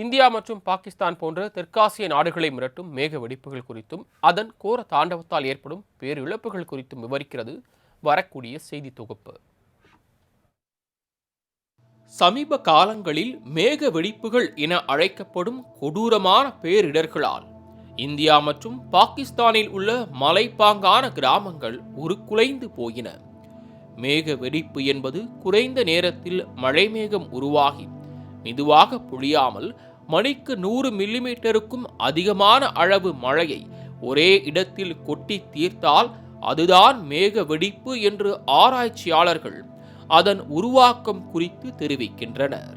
India மற்றும் பாகிஸ்தான் போன்ற தெற்காசிய நாடுகளை மிரட்டும் மேக வெடிப்புகள் குறித்தும் அதன் கோர தாண்டவத்தால் ஏற்படும் பேரிழப்புகள் குறித்தும் விவரிக்கிறது வரக்கூடிய செய்தி தொகுப்பு. சமீப காலங்களில் மேக வெடிப்புகள் என அழைக்கப்படும் கொடூரமான பேரிடர்களால் இந்தியா மற்றும் பாகிஸ்தானில் உள்ள மலைப்பாங்கான கிராமங்கள் உருக்குலைந்து போயின. மேக வெடிப்பு என்பது குறைந்த நேரத்தில் மழைமேகம் உருவாகி மெதுவாக பொழியாமல் மணிக்கு நூறு மில்லிமீட்டருக்கும் அதிகமான அளவு மழையை ஒரே இடத்தில் கொட்டி தீர்த்தால் அதுதான் மேக வெடிப்பு என்று ஆராய்ச்சியாளர்கள் அதன் உருவாக்கம் குறித்து தெரிவிக்கின்றனர்.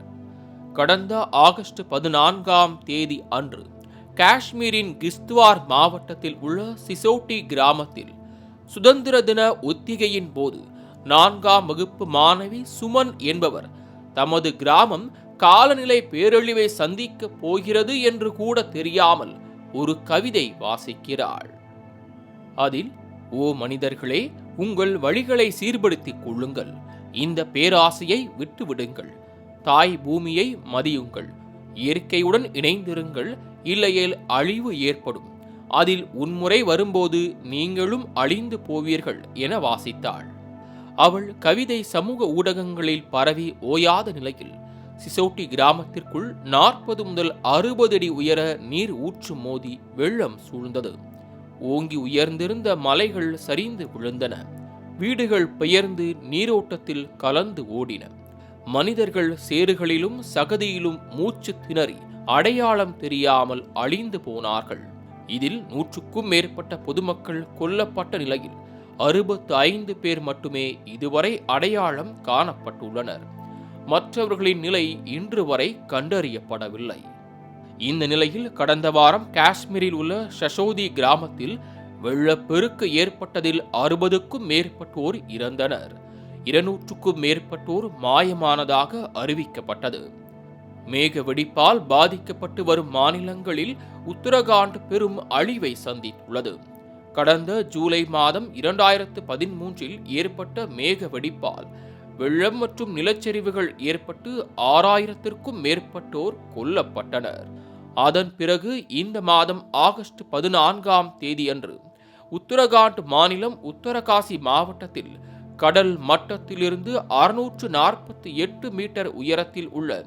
கடந்த ஆகஸ்ட் பதினான்காம் தேதி அன்று காஷ்மீரின் கிஸ்துவார் மாவட்டத்தில் உள்ள சிசோட்டி கிராமத்தில் சுதந்திர தின ஒத்திகையின் போது நான்காம் வகுப்பு மாணவி சுமன் என்பவர் தமது கிராமம் காலநிலை பேரழிவை சந்திக்கப் போகிறது என்று கூட தெரியாமல் ஒரு கவிதை வாசிக்கிறாள். அதில் ஓ மனிதர்களே உங்கள் வழிகளை சீர்படுத்திக் கொள்ளுங்கள். இந்த பேராசையை விட்டுவிடுங்கள். தாய் பூமியை மதியுங்கள். இயற்கையுடன் இணைந்திருங்கள். இல்லையேல் அழிவு ஏற்படும். அதில் உன்முறை வரும்போது நீங்களும் அழிந்து போவீர்கள் என வாசித்தாள். அவள் கவிதை சமூக ஊடகங்களில் பரவி ஓயாத நிலையில் சிசோட்டி கிராமத்திற்குள் நாற்பது முதல் அறுபது அடி உயர நீர் ஊற்று மோதி வெள்ளம் சூழ்ந்தது. ஓங்கி உயர்ந்திருந்த மலைகள் சரிந்து விழுந்தன. வீடுகள் பெயர்ந்து நீரோட்டத்தில் கலந்து ஓடின. மனிதர்கள் சேறுகளிலும் சகதியிலும் மூச்சு திணறி அடையாளம் தெரியாமல் அழிந்து போனார்கள். இதில் நூற்றுக்கும் மேற்பட்ட பொதுமக்கள் கொல்லப்பட்ட நிலையில் அறுபத்து ஐந்து பேர் மட்டுமே இதுவரை அடையாளம் காணப்பட்டுள்ளனர். மற்றவர்களின் நிலை இன்று வரை கண்டறியப்படவில்லை. இந்த நிலையில் கடந்த வாரம் காஷ்மீரில் உள்ள ஷசோதி கிராமத்தில் வெள்ளப்பெருக்கு ஏற்பட்டதில் அறுபதுக்கும் மேற்பட்டோர் இறந்தனர். இருநூற்றுக்கும் மேற்பட்டோர் மாயமானதாக அறிவிக்கப்பட்டது. மேக வெடிப்பால் பாதிக்கப்பட்டு வரும் மாநிலங்களில் உத்தரகாண்ட் பெரும் அழிவை சந்தித்துள்ளது. கடந்த ஜூலை மாதம் இரண்டாயிரத்து பதிமூன்றில் ஏற்பட்ட மேக வெடிப்பால் வெள்ளம் மற்றும் நிலச்சரிவுகள் ஏற்பட்டு ஆறாயிரத்திற்கும் மேற்பட்டோர் கொல்லப்பட்டனர். அதன் பிறகு இந்த மாதம் ஆகஸ்ட் பதினான்காம் தேதியன்று உத்தரகாண்ட் மாநிலம் உத்தரகாசி மாவட்டத்தில் கடல் மட்டத்திலிருந்து அறுநூற்று நாற்பத்தி எட்டு மீட்டர் உயரத்தில் உள்ள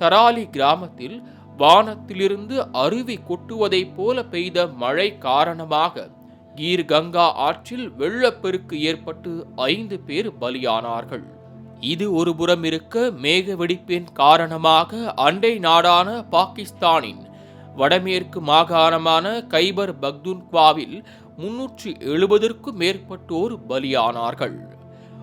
தராலி கிராமத்தில் வானத்திலிருந்து அருவி கொட்டுவதைப் போல பெய்த மழை காரணமாக கீர் கங்கா ஆற்றில் வெள்ளப்பெருக்கு ஏற்பட்டு ஐந்து பேர் பலியானார்கள். இது ஒரு புறம் இருக்க மேக வெடிப்பின் காரணமாக அண்டை நாடான பாகிஸ்தானின் வடமேற்கு மாகாணமான கைபர் பக்துன்குவாவில் முன்னூற்றி எழுபதற்கும் மேற்பட்டோர் பலியானார்கள்.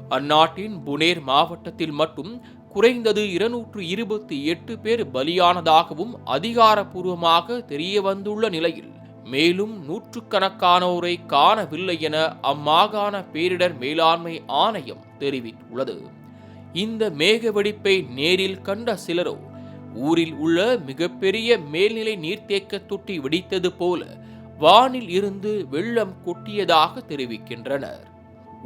அந்நாட்டின் புனேர் மாவட்டத்தில் மட்டும் குறைந்தது இருநூற்று இருபத்தி எட்டு பேர் பலியானதாகவும் அதிகாரப்பூர்வமாக தெரிய வந்துள்ள நிலையில் மேலும் நூற்றுக்கணக்கானோரை காணவில்லை என அம்மாகாண பேரிடர் மேலாண்மை ஆணையம் தெரிவித்துள்ளது. இந்த மேக வெடிப்பை நேரில் கண்ட சிலரோ ஊரில் உள்ள மிகப்பெரிய மேல்நிலை நீர்த்தேக்க தொட்டி வெடித்தது போல வானில் இருந்து வெள்ளம் கொட்டியதாக தெரிவிக்கின்றனர்.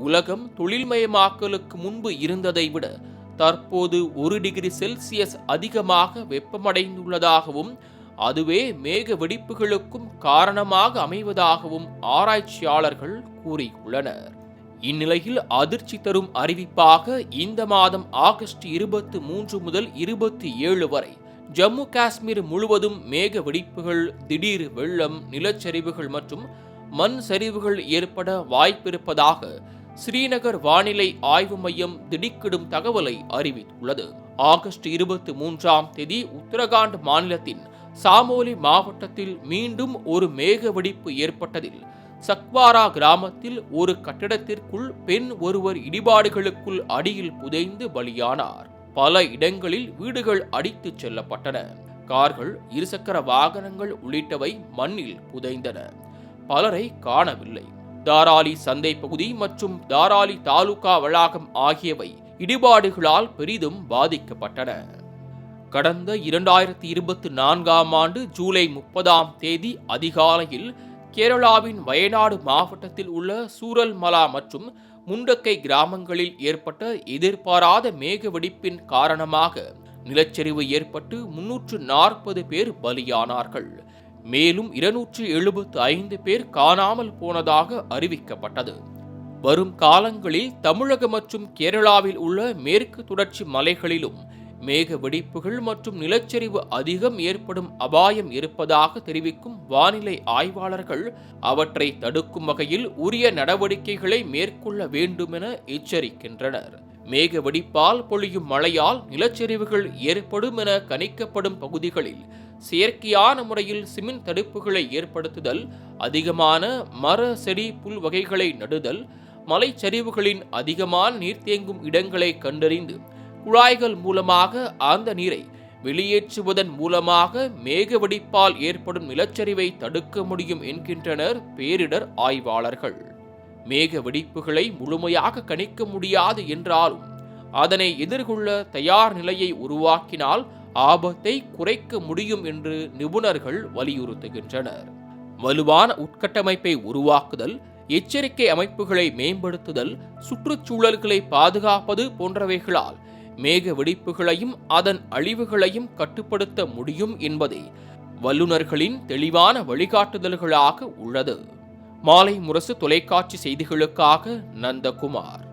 உலகம் தொழில்மயமாக்கலுக்கு முன்பு இருந்ததை விட தற்போது ஒரு டிகிரி செல்சியஸ் அதிகமாக வெப்பமடைந்துள்ளதாகவும் அதுவே மேக வெடிப்புகளுக்கும் காரணமாக அமைவதாகவும் ஆராய்ச்சியாளர்கள் கூறியுள்ளனர். இந்நிலையில் அதிர்ச்சி தரும் அறிவிப்பாக இந்த மாதம் ஆகஸ்ட் இருபத்தி மூன்று முதல் இருபத்தி ஏழு வரை ஜம்மு காஷ்மீர் முழுவதும் மேக வெடிப்புகள் திடீர் வெள்ளம் நிலச்சரிவுகள் மற்றும் மண் சரிவுகள் ஏற்பட வாய்ப்பிருப்பதாக ஸ்ரீநகர் வானிலை ஆய்வு மையம் திடுக்கிடும் தகவலை அறிவித்துள்ளது. ஆகஸ்ட் இருபத்தி மூன்றாம் தேதி உத்தரகாண்ட் மாநிலத்தின் சாமோலி மாவட்டத்தில் மீண்டும் ஒரு மேக வெடிப்பு ஏற்பட்டதில் சக்வாரா கிராமத்தில் ஒரு கட்டிடத்திற்குள் பெண் ஒருவர் இடிபாடுகளுக்குள் அடியில் புதைந்து பலியானார். பல இடங்களில் வீடுகள் அடித்துச் செல்லப்பட்டன. கார்கள் இருசக்கர வாகனங்கள் உள்ளிட்டவை மண்ணில் புதைந்தன. பலரை காணவில்லை. தாராளி சந்தை பகுதி மற்றும் தாராளி தாலுகா வளாகம் ஆகியவை இடிபாடுகளால் பெரிதும் பாதிக்கப்பட்டன. கடந்த இரண்டாயிரத்தி இருபத்தி நான்காம் ஆண்டு ஜூலை முப்பதாம் தேதி அதிகாலையில் கேரளாவின் வயநாடு மாவட்டத்தில் உள்ள சூரல்மலா மற்றும் முண்டக்கை கிராமங்களில் ஏற்பட்ட எதிர்பாராத மேக வெடிப்பின் காரணமாக நிலச்சரிவு ஏற்பட்டு முன்னூற்று நாற்பது பேர் பலியானார்கள். மேலும் இருநூற்று எழுபத்து ஐந்து பேர் காணாமல் போனதாக அறிவிக்கப்பட்டது. வரும் காலங்களில் தமிழகம் மற்றும் கேரளாவில் உள்ள மேற்கு தொடர்ச்சி மலைகளிலும் மேக வெடிப்புகள் மற்றும் நிலச்சரிவு அதிகம் ஏற்படும் அபாயம் இருப்பதாக தெரிவிக்கும் வானிலை ஆய்வாளர்கள் அவற்றை தடுக்கும் வகையில் உரிய நடவடிக்கைகளை மேற்கொள்ள வேண்டுமென எச்சரிக்கின்றனர். மேக வெடிப்பால் பொழியும் மழையால் நிலச்சரிவுகள் ஏற்படும் என கணிக்கப்படும் பகுதிகளில் செயற்கையான முறையில் சிமெண்ட் தடுப்புகளை ஏற்படுத்துதல் அதிகமான மர செடி புல் வகைகளை நடுதல் மலைச்சரிவுகளின் அதிகமான நீர் தேங்கும் இடங்களை கண்டறிந்து குழாய்கள் மூலமாக அந்த நீரை வெளியேற்றுவதன் மூலமாக மேக வெடிப்பால் ஏற்படும் நிலச்சரிவை தடுக்க முடியும் என்கின்றனர் பேரிடர் ஆய்வாளர்கள். மேக வெடிப்புகளை முழுமையாக கணிக்க முடியாது என்றாலும் அதனை எதிர்கொள்ள தயார் நிலையை உருவாக்கினால் ஆபத்தை குறைக்க முடியும் என்று நிபுணர்கள் வலியுறுத்துகின்றனர். வலுவான உட்கட்டமைப்பை உருவாக்குதல் எச்சரிக்கை அமைப்புகளை மேம்படுத்துதல் சுற்றுச்சூழல்களை பாதுகாப்பது போன்றவைகளால் மேக வெடிப்புகளையும் அதன் அழிவுகளையும் கட்டுப்படுத்த முடியும் என்பதே வல்லுநர்களின் தெளிவான வழிகாட்டுதல்களாக உள்ளது. மாலை முரசு தொலைக்காட்சி செய்திகளுக்காக நந்தகுமார்.